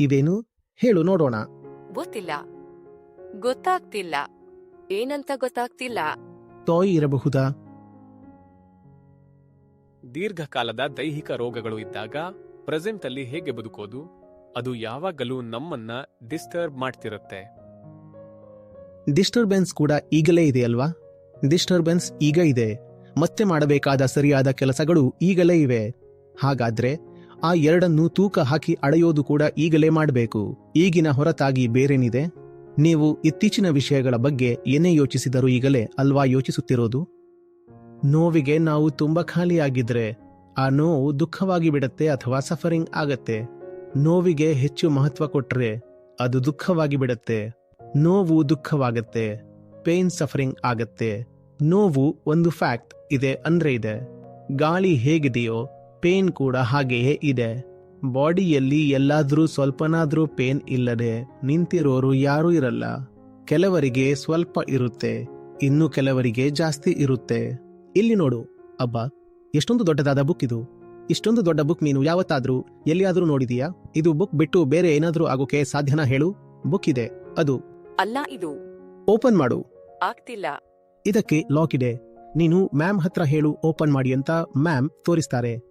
ಇವೇನು? ಹೇಳು ನೋಡೋಣ. ಗೊತ್ತಿಲ್ಲ. ಗೊತ್ತಾಗ್ತಿಲ್ಲ. ಏನಂತ ಗೊತ್ತಾಗ್ತಿಲ್ಲ. ತಾಯಿ ಇರಬಹುದಾ? ದೀರ್ಘಕಾಲದ ದೈಹಿಕ ರೋಗಗಳು ಇದ್ದಾಗ ಪ್ರೆಸೆಂಟ್ ಅಲ್ಲಿ ಹೇಗೆ ಬದುಕೋದು? ಅದು ಯಾವಾಗಲೂ ನಮ್ಮನ್ನ ಡಿಸ್ಟರ್ಬ್ ಮಾಡ್ತಿರುತ್ತೆ. ಡಿಸ್ಟರ್ಬೆನ್ಸ್ ಕೂಡ ಈಗಲೇ ಇದೆ ಅಲ್ವಾ? ಡಿಸ್ಟರ್ಬೆನ್ಸ್ ಈಗ ಇದೆ. ಮತ್ತೆ ಮಾಡಬೇಕಾದ ಸರಿಯಾದ ಕೆಲಸಗಳು ಈಗಲೇ ಇವೆ. ಹಾಗಾದ್ರೆ ಆ ಎರಡನ್ನು ತೂಕ ಹಾಕಿ ಅಳೆಯೋದು ಕೂಡ ಈಗಲೇ ಮಾಡಬೇಕು. ಈಗಿನ ಹೊರತಾಗಿ ಬೇರೇನಿದೆ? ನೀವು ಇತ್ತೀಚಿನ ವಿಷಯಗಳ ಬಗ್ಗೆ ಏನೇ ಯೋಚಿಸಿದರೂ ಈಗಲೇ ಅಲ್ವಾ ಯೋಚಿಸುತ್ತಿರೋದು? ನೋವಿಗೆ ನಾವು ತುಂಬಾ ಖಾಲಿಯಾಗಿದ್ರೆ ಆ ನೋವು ದುಃಖವಾಗಿ ಬಿಡತ್ತೆ ಅಥವಾ ಸಫರಿಂಗ್ ಆಗತ್ತೆ? ನೋವಿಗೆ ಹೆಚ್ಚು ಮಹತ್ವ ಕೊಟ್ರೆ ಅದು ದುಃಖವಾಗಿ ಬಿಡತ್ತೆ. ನೋವು ದುಃಖವಾಗತ್ತೆ. ಪೇನ್ ಸಫರಿಂಗ್ ಆಗತ್ತೆ. ನೋವು ಒಂದು ಫ್ಯಾಕ್ಟ್ ಇದೆ ಅಂದ್ರೆ ಇದೆ. ಗಾಳಿ ಹೇಗಿದೆಯೋ ಪೇನ್ ಕೂಡ ಹಾಗೆಯೇ ಇದೆ. ಬಾಡಿಯಲ್ಲಿ ಎಲ್ಲಾದ್ರೂ ಸ್ವಲ್ಪನಾದ್ರೂ ಪೇನ್ ಇಲ್ಲದೆ ನಿಂತಿರೋರು ಯಾರೂ ಇರಲ್ಲ. ಕೆಲವರಿಗೆ ಸ್ವಲ್ಪ ಇರುತ್ತೆ. ಇನ್ನು ಕೆಲವರಿಗೆ ಜಾಸ್ತಿ ಇರುತ್ತೆ. ಇಲ್ಲಿ ನೋಡು ಅಬ್ಬ ಎಷ್ಟೊಂದು ದೊಡ್ಡದಾದ ಬುಕ್ ಇದು. ಇಷ್ಟೊಂದು ದೊಡ್ಡ ಬುಕ್ ನೀನು ಯಾವತ್ತಾದ್ರೂ ಎಲ್ಲಿಯಾದ್ರೂ ನೋಡಿದೀಯಾ? ಇದು ಬುಕ್ ಬಿಟ್ಟು ಬೇರೆ ಏನಾದ್ರೂ ಆಗೋಕೆ ಸಾಧ್ಯನ ಹೇಳು? ಬುಕ್ ಇದೆ ಅದು. ಅಲ್ಲ ಇದು. ಓಪನ್ ಮಾಡು. ಆಗ್ತಿಲ್ಲ. ಇದಕ್ಕೆ ಲಾಕ್ ಇದೆ. ನೀನು ಮ್ಯಾಮ್ ಹತ್ರ ಹೇಳು ಓಪನ್ ಮಾಡಿ ಅಂತ ಮ್ಯಾಮ್ ತೋರಿಸ್ತಾರೆ.